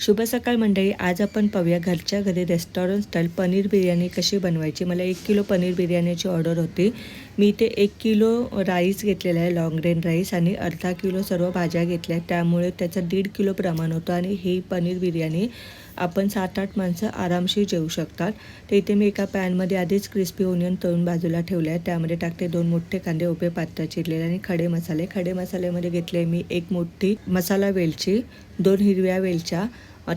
शुभ सकाळ मंडळी आज आपण पाहूया घरच्या घरी रेस्टॉरंट स्टाईल पनीर बिर्याणी कशी बनवायची. मला एक किलो पनीर बिर्याणीची ऑर्डर होती. मी ते एक किलो राईस घेतलेला आहे लॉंग ग्रेन राईस आणि अर्धा किलो सर्व भाज्या घेतल्या त्यामुळे त्याचं दीड किलो प्रमाण होतं आणि ही पनीर बिर्याणी आपण सात आठ माणसं आरामशीर जेवू शकतात. तर इथे मी एका पॅनमध्ये आधीच क्रिस्पी ओनियन तळून बाजूला ठेवले आहे. त्यामध्ये टाकते दोन मोठे कांदे उभे पात्र चिरलेले आणि खडे मसाले. खडे मसाल्यामध्ये घेतले मी एक मोठी मसाला वेलची दोन हिरव्या वेलच्या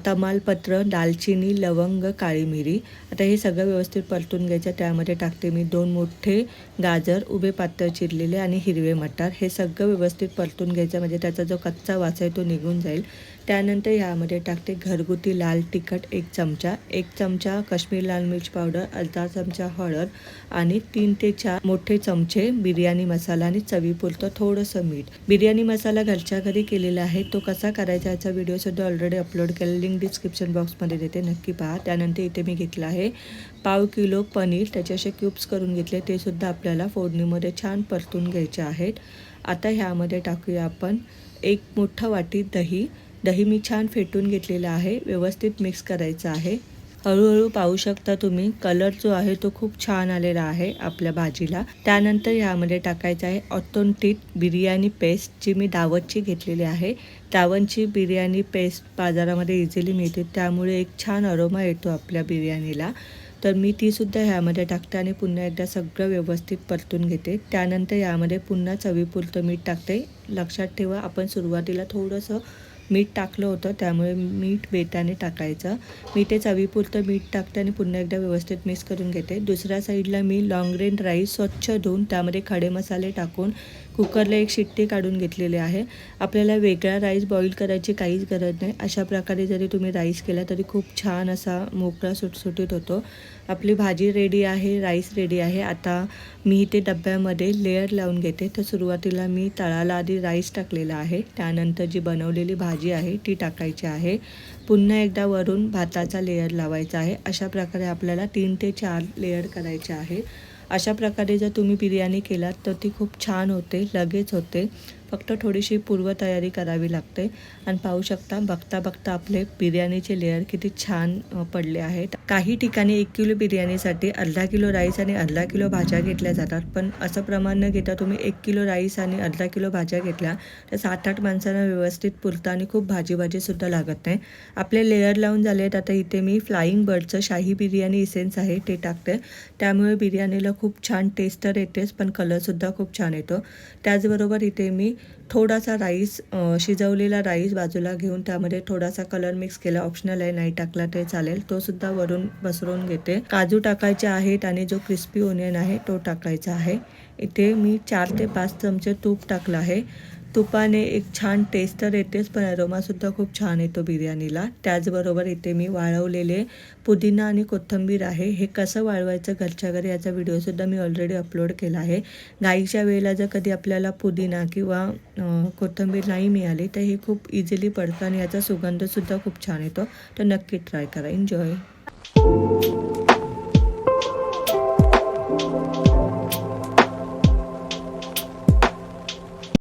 तमालपत्र दालचिनी लवंग काळी मिरी. आता हे सगळं व्यवस्थित परतून घ्यायचं. त्यामध्ये टाकते मी दोन मोठे गाजर उभे पातळ चिरलेले आणि हिरवे मटार. हे सगळं व्यवस्थित परतून घ्यायचं. म्हणजे त्याचा जो कच्चा वास आहे तो निघून जाईल. त्यानंतर यामध्ये टाकते घरगुती लाल तिखट एक चमचा एक चमचा काश्मीर लाल मिर्च पावडर अर्धा चमचा हळद आणि तीन ते चार मोठे चमचे बिर्याणी मसाला आणि चवीपुरतं थोडंसं मीठ. बिर्याणी मसाला घरच्या घरी केलेला आहे. तो कसा करायचा याचा व्हिडिओसुद्धा ऑलरेडी अपलोड केला लिंक डिस्क्रिप्शन बॉक्समध्ये देते. नक्की पहा. त्यानंतर इथे मी घेतलं आहे पाव किलो पनीर. त्याचे असे क्यूब्स करून घेतले. ते सुद्धा आपल्याला फोडणीमध्ये छान परतून घ्यायचे आहेत. आता ह्यामध्ये टाकूया आपण एक मोठं वाटी दही. दही मी छान फेटून घेतलेलं आहे व्यवस्थित मिक्स करायचं आहे. हळूहळू पाहू शकता तुम्ही कलर जो आहे तो खूप छान आलेला आहे आपल्या भाजीला. त्यानंतर यामध्ये टाकायचं आहे ऑथेंटिक बिर्याणी पेस्ट जी मी दावतची घेतलेली आहे. दावतची बिर्याणी पेस्ट बाजारामध्ये इझिली मिळते त्यामुळे एक छान अरोमा येतो आपल्या बिर्याणीला. तर मी तीसुद्धा ह्यामध्ये टाकते आणि पुन्हा एकदा सगळं व्यवस्थित परतून घेते. त्यानंतर यामध्ये पुन्हा चवीपुरतं मीठ टाकते. लक्षात ठेवा आपण सुरुवातीला थोडंसं मीठ टाकलं होतं त्यामुळे मीठ बेताने टाकायचं. मी ते चवीपुरतं मीठ टाकते आणि पुन्हा एकदा व्यवस्थित मिक्स करून घेते. दुसऱ्या साईडला मी लॉंग रेन राईस स्वच्छ धुवून त्यामध्ये खडे मसाले टाकून कुकरला एक शिट्टी काढून घेतलेली आहे. आपल्याला वेगळा राईस बॉईल करायची काहीच गरज नाही. अशा प्रकारे जरी तुम्ही राईस केला तरी खूप छान असा मोकळा सुटसुटीत होतो. आपली भाजी रेडी आहे राईस रेडी आहे. आता मी इथे डब्यामध्ये लेअर लावून घेते. तर सुरुवातीला मी तळाला आधी राईस टाकलेला आहे. त्यानंतर जी बनवलेली भाजी आहे ती टाकायची आहे. पुन्हा एकदा वरून भाताचा लेअर लावायचा आहे. अशा प्रकारे आपल्याला तीन ते चार लेअर करायचे आहे. अशा प्रकारे जर तुम्ही बिर्याणी केलात तर ती खूप छान होते लगेच होते. फक्त थोडीशी पूर्वतयारी करावी लागते. आणि पाहू शकता बघता बघता आपले बिर्याणीचे लेअर किती छान पडले आहेत. काही ठिकाणी एक किलो बिर्याणीसाठी अर्धा किलो राईस आणि अर्धा किलो भाज्या घेतल्या जातात. पण असं प्रमाण न घेता तुम्ही एक किलो राईस आणि अर्धा किलो भाज्या घेतल्या तर सात आठ माणसांना व्यवस्थित पुरतं आणि खूप भाजी भाजीसुद्धा लागत नाही. आपले लेअर लावून झाले आहेत आता इथे मी फ्लाईंग बर्डचं शाही बिर्याणी इसेन्स आहे ते टाकते. त्यामुळे बिर्याणीला खूप छान टेस्ट तर येतेच पण कलरसुद्धा खूप छान येतो. त्याचबरोबर इथे मी थोडासा राईस शिजवलेला राईस बाजूला घेऊन त्यामध्ये थोडासा कलर मिक्स केला. ऑप्शनल आहे नाही टाकला ते चालेल. तो सुद्धा वरून पसरून घेते. काजू टाकायचे आहेत आणि जो क्रिस्पी ओनियन आहे तो टाकायचा आहे. इथे मी चार ते पाच चमचे तूप टाकलं आहे. तुपाने एक छान टेस्ट तर येतेच पण अरोमासुद्धा खूप छान येतो बिर्याणीला. त्याचबरोबर इथे मी वाळवलेले पुदिना आणि कोथिंबीर आहे. हे कसं वाळवायचं घरच्या घरी याचा व्हिडिओसुद्धा मी ऑलरेडी अपलोड केला आहे. गाईच्या वेळेला जर कधी आपल्याला पुदिना किंवा कोथंबीर कोथिंबीर नाही मिळाली तर हे खूप इझिली पडतं आणि याचा सुगंधसुद्धा खूप छान येतो. तर नक्की ट्राय करा. एन्जॉय